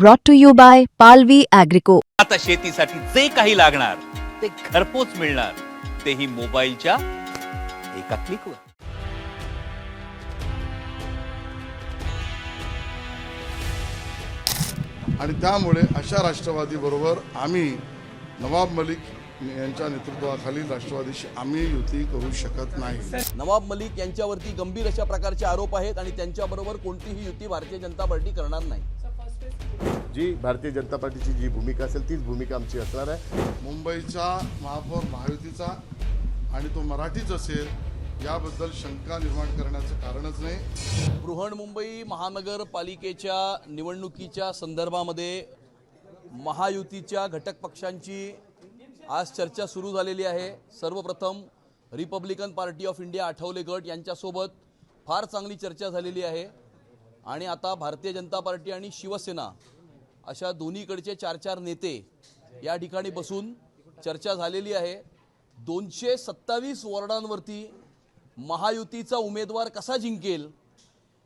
brought to you by Palvi Agrico. आता शेतीसाठी जे काही लागणार ते घरपोच मिळणार. तेही मोबाईलच्या एका क्लिकवर. आणि त्यामुळे अशा राष्ट्रवादीबरोबर आम्ही नवाब मलिक यांच्या नेतृत्वाखालील राष्ट्रवादीशी आम्ही युती करू शकत नाही. नवाब मलिक यांच्यावरती गंभीर अशा प्रकारचे आरोप आहेत आणि त्यांच्याबरोबर कोणतीही युती भारतीय जनता पार्टी करणार नाही. जी भारतीय जनता पार्टीची जी भूमिका असेल तीच भूमिका आमची असणार आहे. मुंबईचा महापौर महायुतीचा आणि तो मराठीच असेल याबद्दल शंका निर्माण करण्याचं कारणच नाही. बृहण मुंबई महानगरपालिकेच्या निवडणुकीच्या संदर्भामध्ये महायुतीच्या घटक पक्षांची आज चर्चा सुरू झालेली आहे. सर्वप्रथम Republican party of India Athawale गट यांच्यासोबत फार चांगली चर्चा झालेली आहे. आणि आता भारतीय जनता पार्टी आणि शिवसेना अशा दोन्हीकडचे चार चार नेते या ठिकाणी बसून चर्चा झालेली आहे. दोनशे सत्तावीस वॉर्डांवरती महायुतीचा उमेदवार कसा जिंकेल?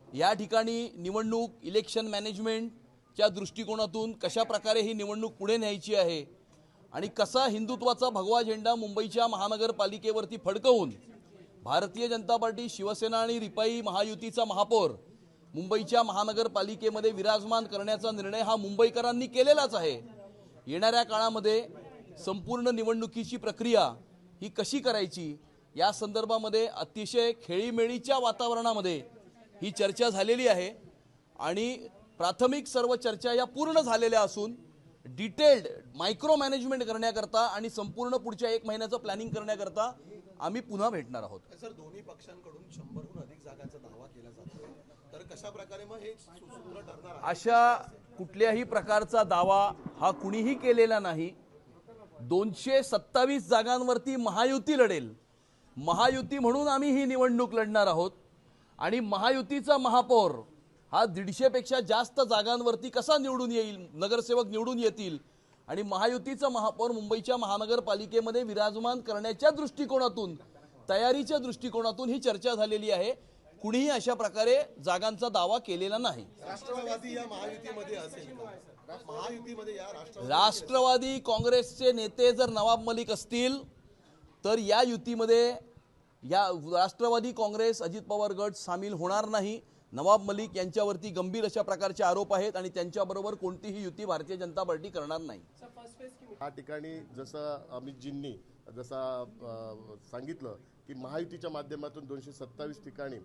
या ठिकाणी निवडणूक इलेक्शन मॅनेजमेंटच्या दृष्टिकोनातून कशा प्रकारे ही निवडणूक पुढे न्यायची आहे आणि कसा हिंदुत्वाचा भगवा झेंडा मुंबईच्या महानगरपालिकेवरती फडकवून भारतीय जनता पार्टी शिवसेना आणि रिपाई महायुतीचा महापौर मुंबईच्या महानगरपालिकेमध्ये विराजमान करण्याचा निर्णय हा मुंबईकरांनी केलेलाच आहे. येणाऱ्या काळामध्ये संपूर्ण निवडणुकीची प्रक्रिया ही कशी करायची या संदर्भामध्ये अतिशय खेळीमेळीच्या वातावरणामध्ये ही चर्चा झालेली आहे आणि प्राथमिक सर्व चर्चा या पूर्ण झालेल्या असून डिटेल्ड मायक्रो मॅनेजमेंट करण्याकरता आणि संपूर्ण पुढच्या एक महिन्याचं प्लॅनिंग करण्याकरता आम्ही पुन्हा भेटणार आहोत. सर दोन्ही पक्षांकडून शंभरहून अधिक जागांचा दावा केला जातोय तर कशा प्रकारे मग हे सू- सूत्र ठरणार आहे? अशा कुठल्याही प्रकारचा दावा हा कुणीही केलेला नाही. दोनशे सत्तावीस जागांवरती महायुती लढेल. महायुती म्हणून आम्ही ही निवडणूक लढणार आहोत. आणि महायुतीचा महापौर हा दीडशेपेक्षा जास्त जागांवरती कसा निवडून येईल? नगरसेवक निवडून येतील. आणि महायुतीचा महापौर मुंबईच्या महानगरपालिकेमध्ये विराजमान करण्याच्या दृष्टिकोनातून तयारीच्या दृष्टिकोनातून ही चर्चा झालेली आहे. कुणीही अशा प्रकारे जागांचा दावा केलेला नाही राष्ट्रवादी या महायुतीमध्ये असेल का? महायुतीमध्ये या राष्ट्रवादी राष्ट्रवादी काँग्रेसचे नेते जर नवाब मलिक असतील तर या युतीमध्ये या राष्ट्रवादी काँग्रेस अजित पवार गट सामील होणार नाही नवाब मलिक यांच्यावरती गंभीर अशा प्रकारचे आरोप आहेत आणि त्यांच्याबरोबर कोणतीही युती भारतीय जनता पार्टी करणार नाही या ठिकाणी जसं अमितजींनी जसा सांगितलं की महायुतीच्या माध्यमातून दोनशे सत्तावीस ठिकाणी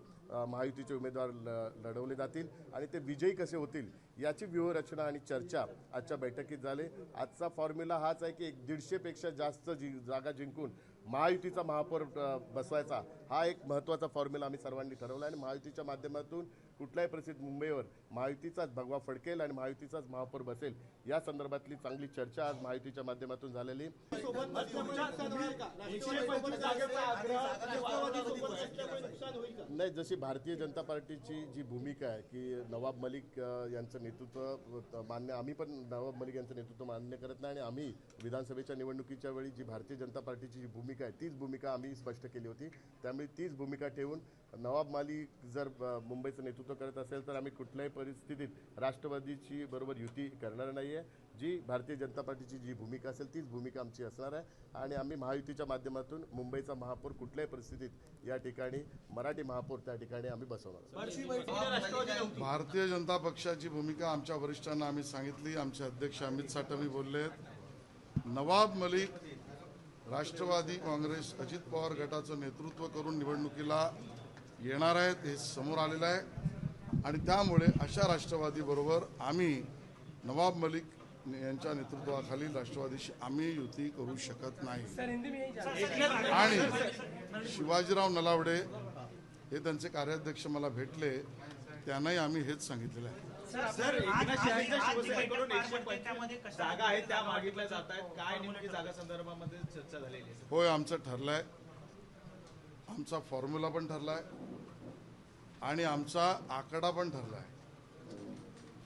महायुतीचे उमेदवार ल- लढवले जातील आणि ते विजयी कसे होतील याची व्यूहरचना आणि चर्चा आजच्या बैठकीत झाली. आजचा फॉर्म्युला हाच आहे की एक दीडशेपेक्षा जास्त जी जागा जिंकून महायुतीचा महापौर बसवायचा. हा एक महत्त्वाचा फॉर्म्युला आम्ही सर्वांनी ठरवला आणि महायुतीच्या माध्यमातून कुठल्याही परिस्थितीत मुंबईवर महायुतीचाच भगवा फडकेल आणि महायुतीचाच महापौर बसेल. या संदर्भातली चांगली चर्चा आज महायुतीच्या माध्यमातून झालेली. नाही जशी भारतीय जनता पार्टीची जी भूमिका आहे की नवाब मलिक यांचं नेतृत्व मान्य आम्ही पण नवाब मलिक यांचं नेतृत्व मान्य करत नाही आणि आम्ही विधानसभेच्या निवडणुकीच्या वेळी जी भारतीय जनता पार्टीची जी भूमिका आहे तीच भूमिका आम्ही स्पष्ट केली होती. त्यामुळे तीच भूमिका ठेवून नवाब मलिक जर मुंबईचं नेतृत्व करत असेल तर आम्ही कुठल्याही परिस्थितीत राष्ट्रवादीची बरोबर युती करणार नाही आहे जी भारतीय जनता पार्टीची जी भूमिका असेल तीच भूमिका आमची असणार आहे. आणि आम्ही महायुतीच्या माध्यमातून मुंबईचा महापौर कुठल्याही परिस्थितीत या ठिकाणी मराठी महापौर त्या ठिकाणी आम्ही बसवणार आहोत. भारतीय जनता पक्षाची भूमिका आमच्या वरिष्ठांना आम्ही सांगितली आमचे अध्यक्ष अमित साटमी बोलले नवाब मलिक राष्ट्रवादी काँग्रेस अजित पवार गटाचं नेतृत्व करून निवडणुकीला येणार आहेत हे समोर आलेलं आहे. आणि त्यामुळे अशा राष्ट्रवादीबरोबर आम्ही नवाब मलिक यांच्या नेतृत्वाखालील राष्ट्रवादीशी आम्ही युती करू शकत नाही. आणि शिवाजीराव नलावडे हे त्यांचे कार्याध्यक्ष मला भेटले त्यांनाही आम्ही हेच सांगितलेलं आहे. जागा आहेत त्या मागितल्या जात आहेत. काय नेमकी जागा संदर्भामध्ये चर्चा झालेली आहे? होय आमचं ठरलंय. आमचा फॉर्म्युला पण ठरलाय. आणि आमचा आकडा पण ठरलाय.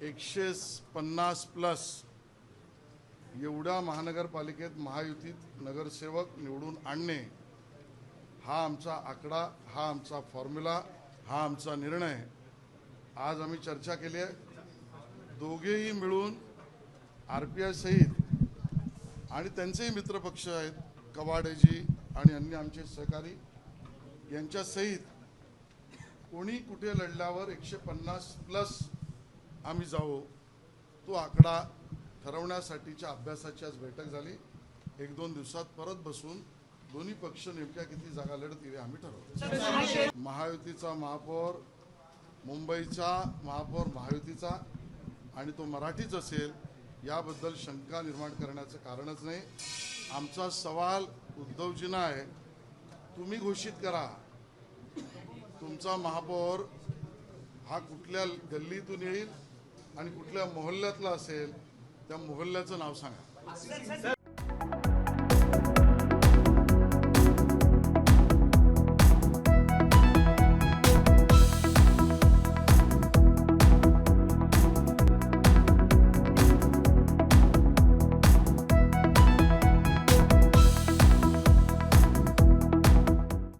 एकशे पन्नास प्लस एवढ्या महानगरपालिकेत महायुतीत नगरसेवक निवडून आणणे हा आमचा आकडा हा आमचा फॉर्म्युला हा आमचा निर्णय. आज आम्ही चर्चा केली आहे. दोघेही मिळून आर पी आय सहित आणि त्यांचेही मित्रपक्ष आहेत कवाडेजी आणि अन्य आमचे सहकारी यांच्यासहित कोणी कुठे लढल्यावर एकशे पन्नास प्लस आम्ही जाऊ तो आकडा ठरवण्यासाठीच्या अभ्यासाची आज बैठक झाली. एक दोन दिवसात परत बसून दोन्ही पक्ष नेमक्या किती जागा लढतील हे आम्ही ठरवतो. महायुतीचा महापौर मुंबईचा महापौर महायुतीचा आणि तो मराठीच असेल याबद्दल शंका निर्माण करण्याचं कारणच नाही. आमचा सवाल उद्धवजींना आहे तुम्ही घोषित करा. तुमचा महापौर हा कुठल्या गल्लीतून येईल आणि कुठल्या मोहल्ल्यातला असेल त्या मोहल्ल्याचं नाव सांगा.